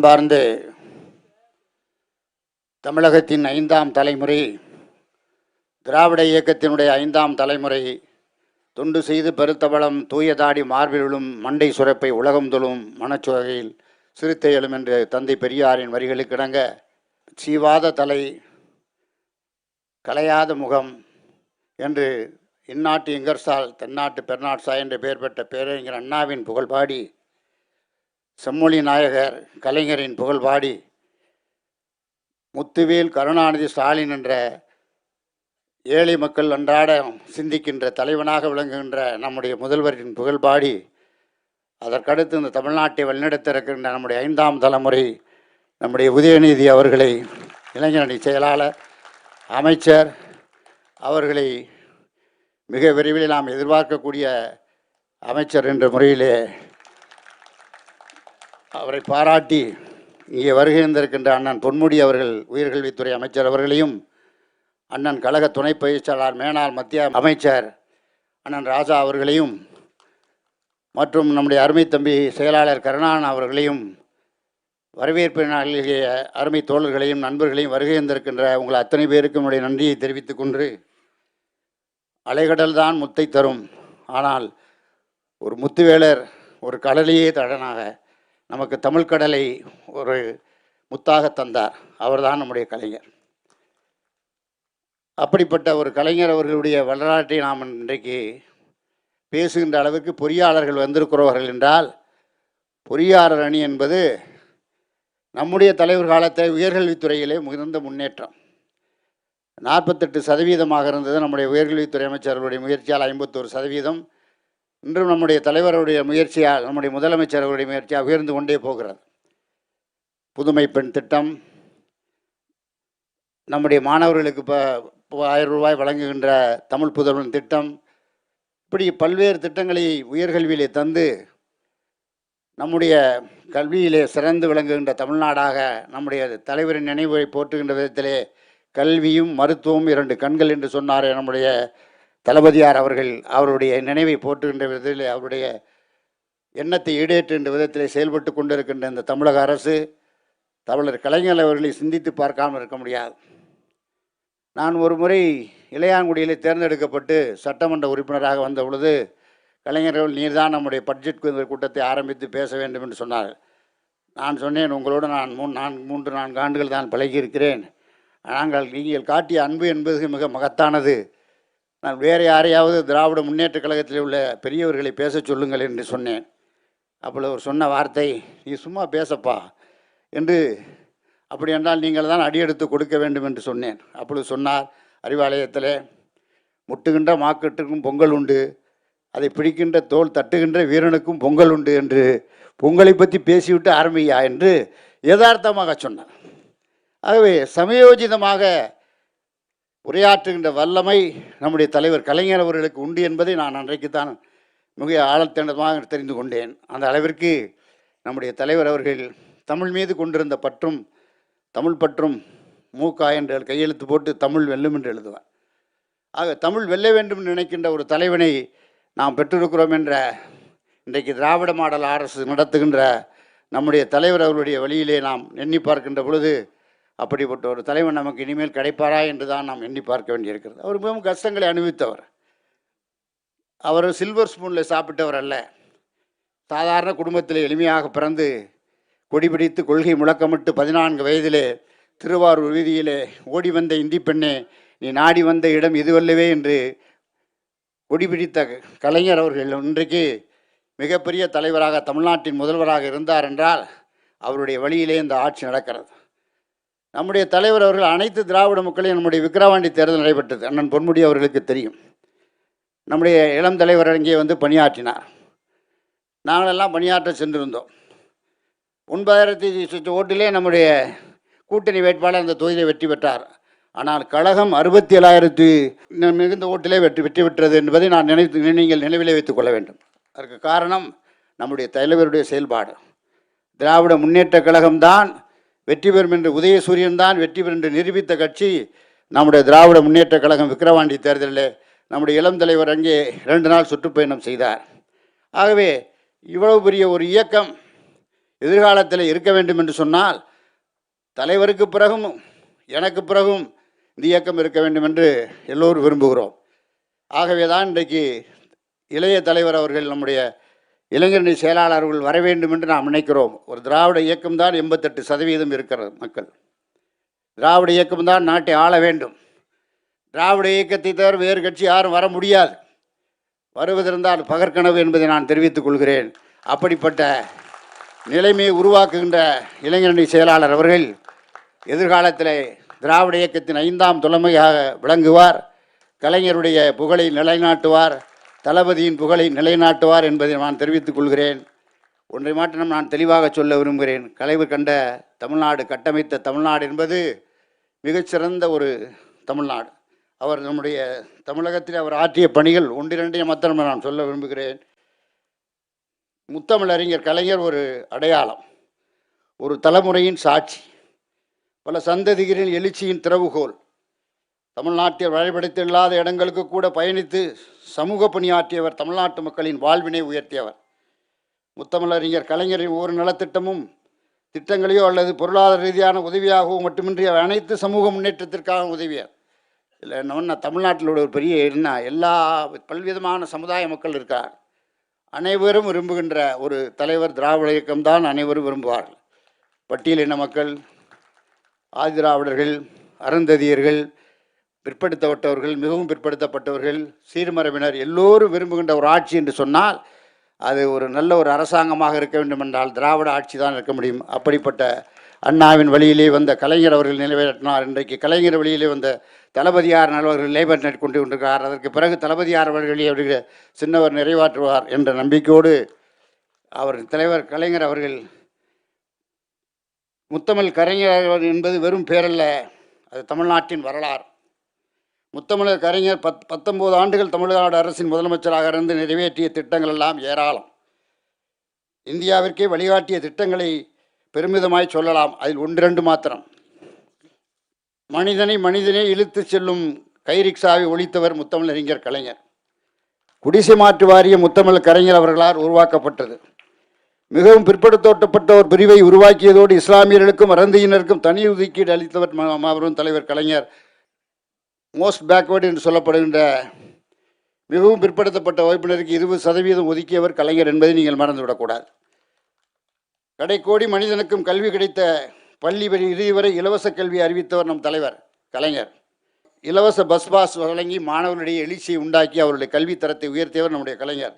அன்பார்ந்த தமிழகத்தின் ஐந்தாம் தலைமுறை திராவிட இயக்கத்தினுடைய ஐந்தாம் தலைமுறை தொண்டு செய்து பெருத்தவளம் தூயதாடி மார்பிலும் மண்டை சுரப்பை உலகம் தொழும் மனச்சுவையில் சிறுத்தை என்று தந்தை பெரியாரின் வரிகளுக்கு இணங்க சீவாத தலை கலையாத முகம் என்று இந்நாட்டு இங்கர்சால் தென்னாட்டு பெருநாட்சா என்று பெயர் பெற்ற பேரறிஞர் அண்ணாவின் புகழ்பாடி செம்மொழி நாயகர் கலைஞரின் புகழ் பாடி முத்துவேல் கருணாநிதி ஸ்டாலின் என்ற ஏழை மக்கள் அன்றாட சிந்திக்கின்ற தலைவனாக விளங்குகின்ற நம்முடைய முதல்வரின் புகழ் பாடி அதற்கடுத்து இந்த தமிழ்நாட்டை வழிநடத்திருக்கின்ற நம்முடைய ஐந்தாம் தலைமுறை நம்முடைய உதயநிதி அவர்களை இளைஞரணி செயலாளர் அமைச்சர் அவர்களை மிக விரைவில் நாம் எதிர்பார்க்கக்கூடிய அமைச்சர் என்ற முறையிலே அவரை பாராட்டி இங்கே வருகை இருந்திருக்கின்ற அண்ணன் பொன்முடி அவர்கள் உயர்கல்வித்துறை அமைச்சர் அவர்களையும் அண்ணன் கழக துணை பயிற்சியாளர் மேனாள் மத்திய அமைச்சர் அண்ணன் ராஜா அவர்களையும் மற்றும் நம்முடைய அருமை தம்பி செயலாளர் கருணான் அவர்களையும் வரவேற்பு நாளிலேயே அருமை தோழர்களையும் நண்பர்களையும் வருகை இருந்திருக்கின்ற உங்கள் அத்தனை பேருக்கும் என்னுடைய நன்றியை தெரிவித்துக் கொண்டு அலைகடல் தான் முத்தை தரும். ஆனால் ஒரு முத்துவேலர் ஒரு கடலையே தடனாக நமக்கு தமிழ் கடலை ஒரு முத்தாக தந்தார். அவர்தான் நம்முடைய கலைஞர். அப்படிப்பட்ட ஒரு கலைஞர் அவர்களுடைய வரலாற்றை நாம் இன்றைக்கு பேசுகின்ற அளவுக்கு பொறியாளர்கள் வந்திருக்கிறவர்கள் என்றால் பொறியாளர் அணி என்பது நம்முடைய தலைவர் காலத்தில் உயர்கல்வித்துறையிலே மிகுந்த முன்னேற்றம். நாற்பத்தெட்டு சதவீதமாக இருந்தது நம்முடைய உயர்கல்வித்துறை அமைச்சர்களுடைய முயற்சியால் ஐம்பத்தோரு சதவீதம். இன்றும் நம்முடைய தலைவருடைய முயற்சியால் நம்முடைய முதலமைச்சர் அவருடைய முயற்சியாக உயர்ந்து கொண்டே போகிறது. புதுமை பெண் திட்டம் நம்முடைய மாணவர்களுக்கு இப்போ ஆயிரம் ரூபாய் வழங்குகின்ற தமிழ் புதல்வன் திட்டம் இப்படி பல்வேறு திட்டங்களை உயர்கல்வியிலே தந்து நம்முடைய கல்வியிலே சிறந்து விளங்குகின்ற தமிழ்நாடாக நம்முடைய தலைவரின் நினைவை போற்றுகின்ற விதத்திலே கல்வியும் மருத்துவம் இரண்டு கண்கள் என்று சொன்னார் நம்முடைய தளபதியார் அவர்கள் அவருடைய நினைவை போற்றுகின்ற விதத்தில் அவருடைய எண்ணத்தை ஈடேற்றுகின்ற விதத்தில் செயல்பட்டு கொண்டிருக்கின்ற இந்த தமிழக அரசு தமிழர் கலைஞர் அவர்களை சிந்தித்து பார்க்காமல் இருக்க முடியாது. நான் ஒரு முறை இளையாங்குடியிலே தேர்ந்தெடுக்கப்பட்டு சட்டமன்ற உறுப்பினராக வந்த பொழுது கலைஞர்கள் நீர்தான் நம்முடைய பட்ஜெட் கூட்டத்தை ஆரம்பித்து பேச வேண்டும் என்று சொன்னார் நான் சொன்னேன் உங்களோடு நான் மூணு நான்கு மூன்று நான்கு ஆண்டுகள் தான் பழகியிருக்கிறேன். நாங்கள் நீங்கள் காட்டிய அன்பு என்பது மிக மகத்தானது. நான் வேறு யாரையாவது திராவிட முன்னேற்ற கழகத்தில் உள்ள பெரியவர்களை பேச சொல்லுங்கள் என்று சொன்னேன். அப்பொழுது அவர் சொன்ன வார்த்தை நீ சும்மா பேசப்பா என்று அப்படி என்றால் நீங்கள் தான் அடியெடுத்து கொடுக்க வேண்டும் என்று சொன்னேன். அப்பொழுது சொன்னார் அறிவாலயத்தில் முட்டுகின்ற மாக்கட்டுக்கும் பொங்கல் உண்டு அதை பிடிக்கின்ற தோல் தட்டுகின்ற வீரனுக்கும் பொங்கல் உண்டு என்று பொங்கலை பற்றி பேசிவிட்டு ஆரம்பியா என்று யதார்த்தமாக சொன்னார். ஆகவே சமயோஜிதமாக உரையாற்றுகின்ற வல்லமை நம்முடைய தலைவர் கலைஞர் அவர்களுக்கு உண்டு என்பதை நான் அன்றைக்குத்தான் மிக ஆழத்தினமாக தெரிந்து கொண்டேன். அந்த அளவிற்கு நம்முடைய தலைவர் அவர்கள் தமிழ் மீது கொண்டிருந்த பற்றும் தமிழ் பற்றும் மூக்கா என்று கையெழுத்து போட்டு தமிழ் வெல்லும் என்று எழுதுவார். ஆக தமிழ் வெல்ல வேண்டும் நினைக்கின்ற ஒரு தலைவனை நாம் பெற்றிருக்கிறோம் என்ற இன்றைக்கு திராவிட மாடல் அரசு நடத்துகின்ற நம்முடைய தலைவர் அவருடைய வழியிலே நாம் எண்ணி பார்க்கின்ற பொழுது அப்படிப்பட்ட ஒரு தலைவன் நமக்கு இனிமேல் கிடைப்பாரா என்று தான் நாம் எண்ணி பார்க்க வேண்டியிருக்கிறது. அவர் மிகவும் கஷ்டங்களை அனுபவித்தவர். அவர் சில்வர் ஸ்பூனில் சாப்பிட்டவர் அல்ல. சாதாரண குடும்பத்தில் எளிமையாக பிறந்து கொடி பிடித்து கொள்கை முழக்கமிட்டு பதினான்கு வயதிலே திருவாரூர் வீதியிலே ஓடி வந்த இந்தி பெண்ணே நீ நாடி வந்த இடம் இதுவல்லவே என்று கொடி பிடித்த கலைஞர் அவர்கள் இன்றைக்கு மிகப்பெரிய தலைவராக தமிழ்நாட்டின் முதல்வராக இருந்தார் என்றால் அவருடைய வழியிலே இந்த ஆட்சி நடக்கிறது. நம்முடைய தலைவர் அவர்கள் அனைத்து திராவிட மக்களையும் நம்முடைய விக்கிரவாண்டி தேர்தல் நடைபெற்றது. அண்ணன் பொன்முடி அவர்களுக்கு தெரியும். நம்முடைய இளம் தலைவர் இங்கே வந்து பணியாற்றினார். நாங்களெல்லாம் பணியாற்ற சென்றிருந்தோம். ஒன்பதாயிரத்தி ஓட்டிலே நம்முடைய கூட்டணி வேட்பாளர் அந்த தொகுதியை வெற்றி பெற்றார். ஆனால் கழகம் அறுபத்தி ஏழாயிரத்தி மிகுந்த ஓட்டிலே வெற்றி வெற்றி பெற்றது என்பதை நான் நினைத்து நீங்கள் நினைவிலே வைத்துக் கொள்ள வேண்டும். அதற்கு காரணம் நம்முடைய தலைவருடைய செயல்பாடு. திராவிட முன்னேற்ற கழகம்தான் வெற்றி பெறும் என்று உதயசூரியன் தான் வெற்றி பெறும் என்று நிரூபித்த கட்சி நம்முடைய திராவிட முன்னேற்ற கழகம் விக்கிரவாண்டி தேர்தலில் நம்முடைய இளம் தலைவர் அங்கே இரண்டு நாள் சுற்றுப்பயணம் செய்தார். ஆகவே இவ்வளவு பெரிய ஒரு இயக்கம் எதிர்காலத்தில் இருக்க வேண்டும் என்று சொன்னால் தலைவருக்கு பிறகும் எனக்கு பிறகும் இந்த இயக்கம் இருக்க வேண்டும் என்று எல்லோரும் விரும்புகிறோம். ஆகவே தான் இன்றைக்கு இளைய தலைவர் அவர்கள் நம்முடைய இளைஞரணி செயலாளர்கள் வர வேண்டும் என்று நாம் நினைக்கிறோம். ஒரு திராவிட இயக்கம்தான் எண்பத்தெட்டு சதவீதம் இருக்கிறது மக்கள். திராவிட இயக்கம்தான் நாட்டை ஆள வேண்டும். திராவிட இயக்கத்தை தவிர வேறு கட்சி யாரும் வர முடியாது. வருவதிருந்தால் பகற்கனவு என்பதை நான் தெரிவித்துக் கொள்கிறேன். அப்படிப்பட்ட நிலைமையை உருவாக்குகின்ற இளைஞரணி செயலாளர் அவர்கள் எதிர்காலத்தில் திராவிட இயக்கத்தின் ஐந்தாம் தலைமையாக விளங்குவார். கலைஞருடைய புகழை நிலைநாட்டுவார். தளபதியின் புகழை நிலைநாட்டுவார் என்பதை நான் தெரிவித்துக் கொள்கிறேன். ஒன்றை மாற்றம் நான் தெளிவாக சொல்ல விரும்புகிறேன். கலைவர் கண்ட தமிழ்நாடு கட்டமைத்த தமிழ்நாடு என்பது மிகச்சிறந்த ஒரு தமிழ்நாடு. அவர் நம்முடைய தமிழகத்தில் அவர் ஆற்றிய பணிகள் ஒன்றிரண்டையும் மாத்திரம் நான் சொல்ல விரும்புகிறேன். முத்தமிழறிஞர் கலைஞர் ஒரு அடையாளம் ஒரு தலைமுறையின் சாட்சி. பல சந்ததிகளின் எழுச்சியின் திறவுகோல் தமிழ்நாட்டில் வழிபடுத்தில்லாத இடங்களுக்கு கூட பயணித்து சமூக பணியாற்றியவர் தமிழ்நாட்டு மக்களின் வாழ்வினை உயர்த்தியவர். முத்தமிழறிஞர் கலைஞரின் ஒவ்வொரு நலத்திட்டமும் திட்டங்களையோ அல்லது பொருளாதார ரீதியான உதவியாகவோ மட்டுமின்றி அனைத்து சமூக முன்னேற்றத்திற்காக உதவியார். இல்லை என்ன தமிழ்நாட்டில் உள்ள ஒரு பெரிய என்ன எல்லா பல்விதமான சமுதாய மக்கள் இருக்கார். அனைவரும் விரும்புகின்ற ஒரு தலைவர் திராவிட இயக்கம்தான் அனைவரும் விரும்புவார்கள். பட்டியலின மக்கள் ஆதிதிராவிடர்கள் அருந்ததியர்கள் பிற்படுத்தப்பட்டவர்கள் மிகவும் பிற்படுத்தப்பட்டவர்கள் சீர்மரபினர் எல்லோரும் விரும்புகின்ற ஒரு ஆட்சி என்று சொன்னால் அது ஒரு நல்ல ஒரு அரசாங்கமாக இருக்க வேண்டும் என்றால் திராவிட ஆட்சி தான் இருக்க முடியும். அப்படிப்பட்ட அண்ணாவின் வழியிலே வந்த கலைஞர் அவர்கள் நிறைவேற்றினார் இன்றைக்கு கலைஞர் வழியிலே வந்த தளபதியார் நல்லவர்கள் லேபர் நெட் கொண்டு கொண்டிருக்கிறார் அதற்கு பிறகு தளபதியார் அவர்களே அவருடைய சின்னவர் நிறைவாற்றுவார் என்ற நம்பிக்கையோடு அவர் தலைவர் கலைஞர் அவர்கள் முத்தமிழ் கலைஞர் என்பது வெறும் பேரல்ல அது தமிழ்நாட்டின் வரலாறு. முத்தமிழர் கலைஞர் பத் பத்தொம்போது ஆண்டுகள் தமிழ்நாடு அரசின் முதலமைச்சராக இருந்து நிறைவேற்றிய திட்டங்கள் எல்லாம் ஏராளம். இந்தியாவிற்கே வழிகாட்டிய திட்டங்களை பெருமிதமாய் சொல்லலாம். அதில் ஒன்றிரண்டு மாத்திரம். மனிதனை மனிதனே இழுத்துச் செல்லும் கைரிக்ஷாவை ஒழித்தவர் முத்தமிழறிஞர் கலைஞர். குடிசை மாற்று வாரிய முத்தமிழ் கலைஞர் அவர்களால் உருவாக்கப்பட்டது. மிகவும் பிற்படுத்தோட்டப்பட்ட ஒரு பிரிவை உருவாக்கியதோடு இஸ்லாமியர்களுக்கும் அறந்தியினருக்கும் தனி ஒதுக்கீடு அளித்தவர் மாபெரும் தலைவர் கலைஞர் மோஸ்ட் பேக்வேர்டு என்று சொல்லப்படுகின்ற மிகவும் பிற்படுத்தப்பட்ட வகுப்பினருக்கு இருபது சதவீதம் ஒதுக்கியவர் கலைஞர் என்பதை நீங்கள் மறந்துவிடக்கூடாது. கடைக்கோடி மனிதனுக்கும் கல்வி கிடைத்த பள்ளி வரை இறுதி வரை இலவச கல்வி அறிவித்தவர் நம் தலைவர் கலைஞர். இலவச பஸ் பாஸ் வழங்கி மாணவர்களிடையே எழுச்சியை உண்டாக்கி அவருடைய கல்வி தரத்தை உயர்த்தியவர் நம்முடைய கலைஞர்.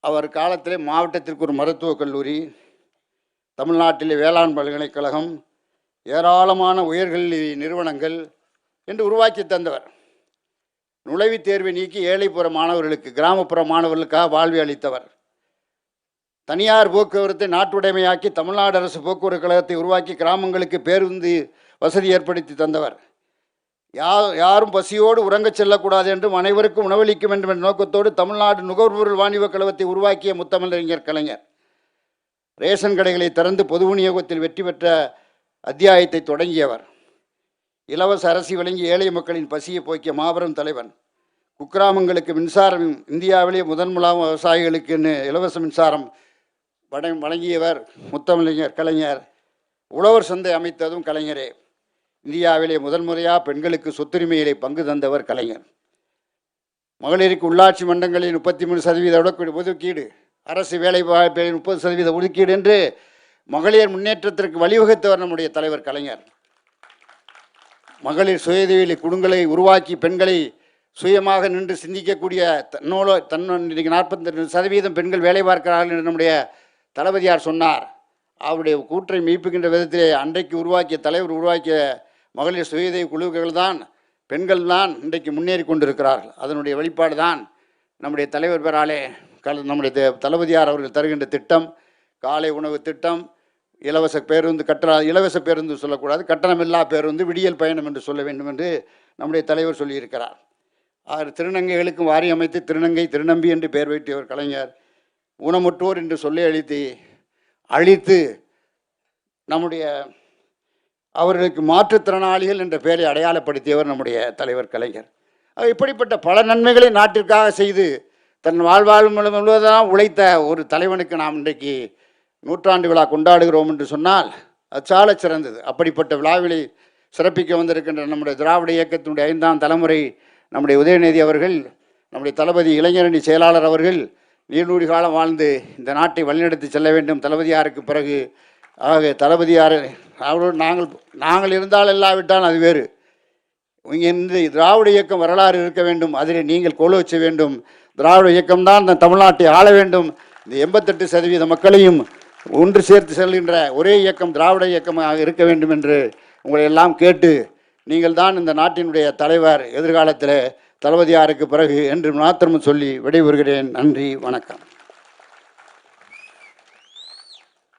அவர் காலத்திலே மாவட்டத்திற்கு ஒரு மருத்துவக் கல்லூரி தமிழ்நாட்டிலே வேளாண் பல்கலைக்கழகம் ஏராளமான உயர்கல்வி நிறுவனங்கள் என்று உருவாக்கி தந்தவர். நுழைவுத் தேர்வை நீக்கி ஏழைப்புற மாணவர்களுக்கு கிராமப்புற மாணவர்களுக்காக வாழ்வை அளித்தவர். தனியார் போக்குவரத்தை நாட்டுடைமையாக்கி தமிழ்நாடு அரசு போக்குவரத்து கழகத்தை உருவாக்கி கிராமங்களுக்கு பேருந்து வசதி ஏற்படுத்தி தந்தவர். யார் யாரும் பசியோடு உறங்கச் செல்லக்கூடாது என்றும் அனைவருக்கும் உணவளிக்க வேண்டும் என்ற நோக்கத்தோடு தமிழ்நாடு நுகர்பொருள் வாணிப கழகத்தை உருவாக்கிய முத்தமிழறிஞர் கலைஞர். ரேஷன் கடைகளை திறந்து பொது விநியோகத்தில் வெற்றி பெற்ற அத்தியாயத்தை தொடங்கியவர். இலவச அரசி வழங்கி ஏழை மக்களின் பசியை போக்கிய மாபெரும் தலைவன். குக்கிராமங்களுக்கு மின்சாரம் இந்தியாவிலேயே முதன்முலாம் விவசாயிகளுக்குன்னு இலவச மின்சாரம் வட வழங்கியவர் முத்தமிழறிஞர் கலைஞர். உழவர் சந்தை அமைத்ததும் கலைஞரே. இந்தியாவிலே முதன்முறையாக பெண்களுக்கு சொத்துரிமையிலே பங்கு தந்தவர் கலைஞர். மகளிருக்கு உள்ளாட்சி மன்றங்களில் முப்பத்தி மூணு சதவீத ஒதுக்கீடு- ஒதுக்கீடு. அரசு வேலை வாய்ப்பில் முப்பது சதவீத ஒதுக்கீடு என்று மகளிர் முன்னேற்றத்திற்கு வழிவகுத்தவர் நம்முடைய தலைவர் கலைஞர். மகளிர் சுயதொழில் குடும்பங்களை உருவாக்கி பெண்களை சுயமாக நின்று சிந்திக்கக்கூடிய தன்னோட தன் இன்றைக்கு நாற்பத்தி சதவீதம் பெண்கள் வேலை பார்க்கிறார்கள் என்று நம்முடைய தளபதியார் சொன்னார். அவருடைய கூற்றை மீட்புகின்ற விதத்திலே அன்றைக்கு உருவாக்கிய தலைவர் உருவாக்கிய மகளிர் சுயதேவி குழுக்கள் தான் பெண்கள் தான் இன்றைக்கு முன்னேறி கொண்டிருக்கிறார்கள். அதனுடைய வெளிப்பாடு தான் நம்முடைய தலைவர் பெறாலே கல் நம்முடைய தளபதியார் அவர்கள் தருகின்ற திட்டம் காலை உணவு திட்டம் இலவச பேருந்து கட்டண இலவச பேருந்து சொல்லக்கூடாது. கட்டணமில்லா பேருந்து விடியல் பயணம் என்று சொல்ல வேண்டும் என்று நம்முடைய தலைவர் சொல்லியிருக்கிறார். அவர் திருநங்கைகளுக்கும் வாரி அமைத்து திருநங்கை திருநம்பி என்று பெயர் வைத்தியவர் கலைஞர் ஊனமுற்றோர் என்று சொல்லி அழித்து அழித்து நம்முடைய அவர்களுக்கு மாற்றுத்திறனாளிகள் என்ற பெயரை அடையாளப்படுத்தியவர் நம்முடைய தலைவர் கலைஞர். இப்படிப்பட்ட பல நன்மைகளை நாட்டிற்காக செய்து தன் வாழ்வாழ் முழுவதும் உழைத்த ஒரு தலைவனுக்கு நாம் இன்றைக்கு நூற்றாண்டு விழா கொண்டாடுகிறோம் என்று சொன்னால் அது சாலச் சிறந்தது. அப்படிப்பட்ட விழாவிலே சிறப்பிக்க வந்திருக்கின்ற நம்முடைய திராவிட இயக்கத்தினுடைய ஐந்தாம் தலைமுறை நம்முடைய உதயநிதி அவர்கள் நம்முடைய தளபதி இளைஞரணி செயலாளர் அவர்கள் நீடூழி காலம் வாழ்ந்து இந்த நாட்டை வழிநடத்தி செல்ல வேண்டும். தளபதியாருக்கு பிறகு ஆக தளபதியார் அவரோடு நாங்கள் நாங்கள் இருந்தால் இல்லாவிட்டால் அது வேறு. இங்கே இந்த திராவிட இயக்கம் வரலாறு இருக்க வேண்டும். அதில் நீங்கள் கோல வச்ச வேண்டும். திராவிட இயக்கம்தான் இந்த தமிழ்நாட்டை ஆள வேண்டும். இந்த எண்பத்தெட்டு சதவீத மக்களையும் ஒன்று சேர்த்து செல்கின்ற ஒரே இயக்கம் திராவிட இயக்கமாக இருக்க வேண்டும் என்று உங்களை எல்லாம் கேட்டு நீங்கள் தான் இந்த நாட்டினுடைய தலைவர் எதிர்காலத்தில் தளபதியாருக்கு பிறகு என்று மாத்திரம் சொல்லி விடைபெறுகிறேன். நன்றி வணக்கம்.